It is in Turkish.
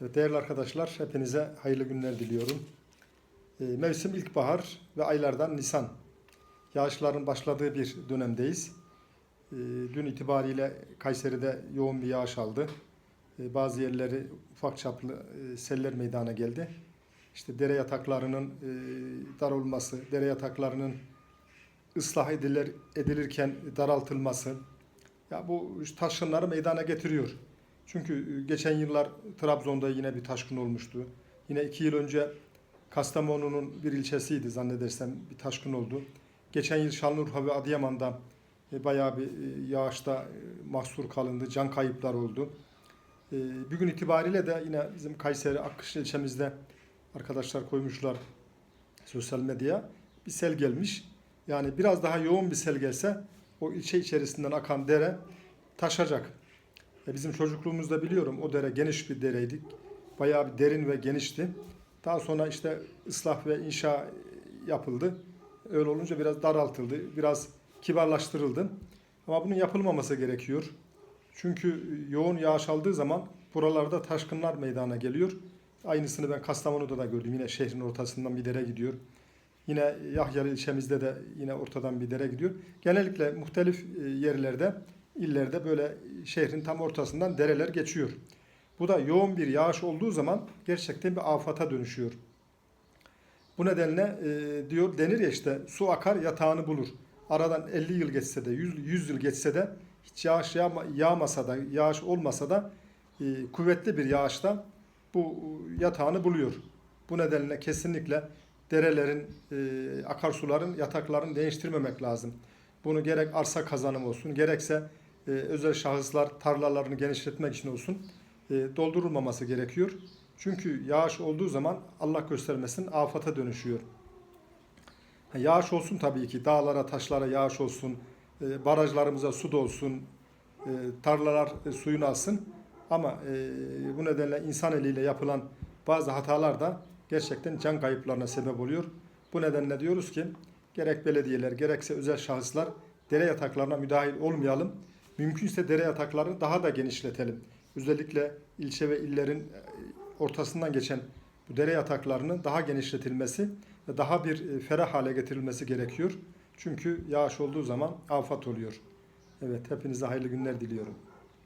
Değerli arkadaşlar, hepinize hayırlı günler diliyorum. Ee, Mevsim ilkbahar ve aylardan Nisan. Yağışların başladığı bir dönemdeyiz. Ee, Dün itibariyle Kayseri'de yoğun bir yağış aldı. Ee, Bazı yerleri ufak çaplı e, seller meydana geldi. İşte dere yataklarının e, dar olması, dere yataklarının ıslah edilir, edilirken daraltılması, ya bu taşkınları meydana getiriyor. Çünkü e, geçen yıllar Trabzon'da yine bir taşkın olmuştu. Yine iki yıl önce Kastamonu'nun bir ilçesiydi zannedersem bir taşkın oldu. Geçen yıl Şanlıurfa ve Adıyaman'da e, bayağı bir e, yağışta mahsur kalındı, can kayıplar oldu. Bugün itibariyle de yine bizim Kayseri Akkış ilçemizde arkadaşlar koymuşlar sosyal medyaya bir sel gelmiş. Yani biraz daha yoğun bir sel gelse o ilçe içerisinden akan dere taşacak. E, Bizim çocukluğumuzda biliyorum o dere geniş bir dereydi. Bayağı bir derin ve genişti. Daha sonra işte ıslah ve inşa yapıldı. Öyle olunca biraz daraltıldı, biraz kibarlaştırıldı. Ama bunun yapılmaması gerekiyor. Çünkü yoğun yağış aldığı zaman buralarda taşkınlar meydana geliyor. Aynısını ben Kastamonu'da da gördüm. Yine şehrin ortasından bir dere gidiyor. Yine Yahyalı ilçemizde de yine ortadan bir dere gidiyor. Genellikle muhtelif e, yerlerde, illerde böyle şehrin tam ortasından dereler geçiyor. Bu da yoğun bir yağış olduğu zaman gerçekten bir afata dönüşüyor. Bu nedenle e, diyor denir ya işte su akar yatağını bulur. Aradan 50 yıl geçse de 100, 100 yıl geçse de hiç yağış yağma, yağmasa da yağış olmasa da e, kuvvetli bir yağışta bu yatağını buluyor. Bu nedenle kesinlikle derelerin, e, akarsuların, yataklarını değiştirmemek lazım. Bunu gerek arsa kazanımı olsun, gerekse e, özel şahıslar tarlalarını genişletmek için olsun e, doldurulmaması gerekiyor. Çünkü yağış olduğu zaman Allah göstermesin afata dönüşüyor. Yağış olsun tabii ki dağlara, taşlara yağış olsun, e, barajlarımıza su dolsun, e, tarlalar e, suyunu alsın. Ama e, bu nedenle insan eliyle yapılan bazı hatalar da gerçekten can kayıplarına sebep oluyor. Bu nedenle diyoruz ki gerek belediyeler gerekse özel şahıslar dere yataklarına müdahil olmayalım. Mümkünse dere yataklarını daha da genişletelim. Özellikle ilçe ve illerin e, ortasından geçen bu dere yataklarının daha genişletilmesi ve daha bir e, ferah hale getirilmesi gerekiyor. Çünkü yağış olduğu zaman afat oluyor. Evet, hepinize hayırlı günler diliyorum.